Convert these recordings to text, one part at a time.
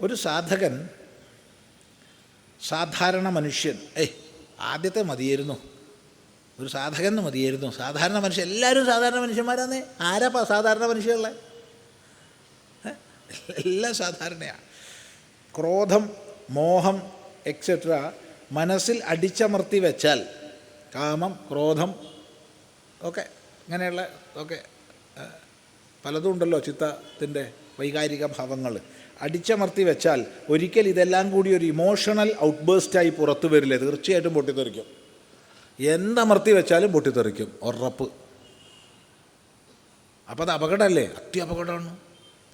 ഒരു സാധകൻ സാധാരണ മനുഷ്യൻ ഏയ് ആദ്യത്തെ മതിയായിരുന്നു. ഒരു സാധകന് മതിയായിരുന്നു. സാധാരണ മനുഷ്യൻ എല്ലാവരും സാധാരണ മനുഷ്യന്മാരാന്നേ. ആരാപ്പാ സാധാരണ മനുഷ്യരുള്ള എല്ലാം സാധാരണയാണ് ക്രോധം മോഹം എക്സെട്ര മനസ്സിൽ അടിച്ചമർത്തി വെച്ചാൽ കാമം ക്രോധം ഒക്കെ ഇങ്ങനെയുള്ള ഒക്കെ ആ, പലതും ഉണ്ടല്ലോ ചിത്തത്തിന്റെ വൈകാരിക ഭാവങ്ങൾ. അടിച്ചമർത്തി വെച്ചാൽ ഒരിക്കൽ ഇതെല്ലാം കൂടി ഒരു ഇമോഷണൽ ഔട്ട്ബേസ്റ്റായി പുറത്തു വരില്ല? തീർച്ചയായിട്ടും പൊട്ടിത്തെറിക്കും. എന്തമർത്തി വെച്ചാലും പൊട്ടിത്തെറിക്കും. ഉറപ്പ്. അപ്പോൾ അത് അപകടമല്ലേ? അത്യ അപകടമാണ്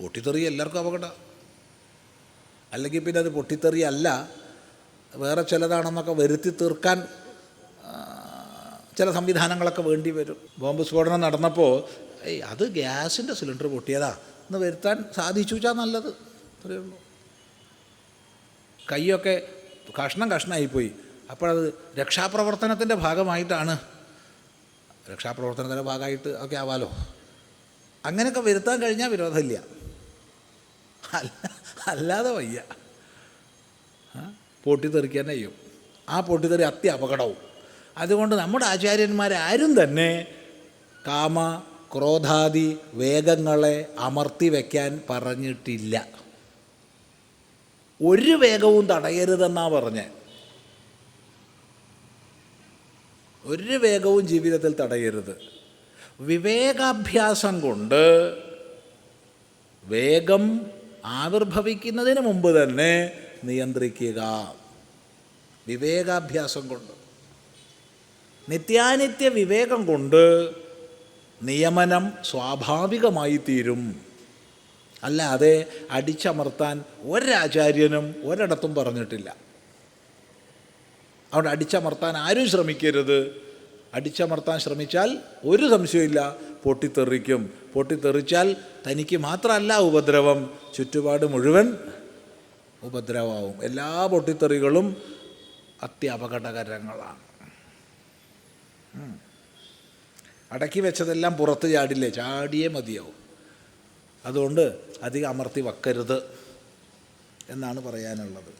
പൊട്ടിത്തെറി എല്ലാവർക്കും അപകടം. അല്ലെങ്കിൽ പിന്നെ അത് പൊട്ടിത്തെറി അല്ല വേറെ ചിലതാണെന്നൊക്കെ വരുത്തി തീർക്കാൻ ചില സംവിധാനങ്ങളൊക്കെ വേണ്ടി വരും. ബോംബ് സ്ഫോടനം നടന്നപ്പോൾ ഏയ് അത് ഗ്യാസിന്റെ സിലിണ്ടർ പൊട്ടിയതാ. എന്ന് വരുത്താൻ സാധിച്ചു വെച്ചാൽ നല്ലത്. അത്രയേ ഉള്ളൂ. കൈയൊക്കെ കഷ്ണം കഷ്ണമായിപ്പോയി അപ്പോഴത് രക്ഷാപ്രവർത്തനത്തിന്റെ ഭാഗമായിട്ടാണ്. രക്ഷാപ്രവർത്തനത്തിന്റെ ഭാഗമായിട്ട് ഒക്കെ ആവാലോ. അങ്ങനെയൊക്കെ വരുത്താൻ കഴിഞ്ഞാൽ വിരോധമില്ല. അല്ല അല്ലാതെ വയ്യ. പൊട്ടിത്തെറിക്കാൻ ചെയ്യും. ആ പൊട്ടിത്തെറി അത്യ അപകടവും അതുകൊണ്ട് നമ്മുടെ ആചാര്യന്മാരാരും തന്നെ കാമ ക്രോധാദി വേഗങ്ങളെ അമർത്തി വയ്ക്കാൻ പറഞ്ഞിട്ടില്ല. ഒരു വേഗവും തടയരുതെന്നാ പറഞ്ഞത് ഒരു വേഗവും ജീവിതത്തിൽ തടയരുത്. വിവേകാഭ്യാസം കൊണ്ട് വേഗം ആവിർഭവിക്കുന്നതിന് മുമ്പ് തന്നെ നിയന്ത്രിക്കുക. വിവേകാഭ്യാസം കൊണ്ട്. നിത്യാനിത്യ വിവേകം കൊണ്ട് നിയമനം സ്വാഭാവികമായി തീരും അല്ലാതെ അടിച്ചമർത്താൻ ഒരാചാര്യനും ഒരിടത്തും പറഞ്ഞിട്ടില്ല. അവിടെ അടിച്ചമർത്താൻ ആരും ശ്രമിക്കരുത്. അടിച്ചമർത്താൻ ശ്രമിച്ചാൽ ഒരു സംശയമില്ല പൊട്ടിത്തെറിക്കും. പൊട്ടിത്തെറിച്ചാൽ തനിക്ക് മാത്രമല്ല ഉപദ്രവം. ചുറ്റുപാട് മുഴുവൻ ഉപദ്രവമാവും. എല്ലാ പൊട്ടിത്തെറികളും അത്യപകടകരങ്ങളാണ്. അടക്കി വെച്ചതെല്ലാം പുറത്ത് ചാടില്ലേ? ചാടിയേ മതിയാവും. അതുകൊണ്ട് അധികം അമർത്തി വക്കരുത് എന്നാണ് പറയാനുള്ളത്.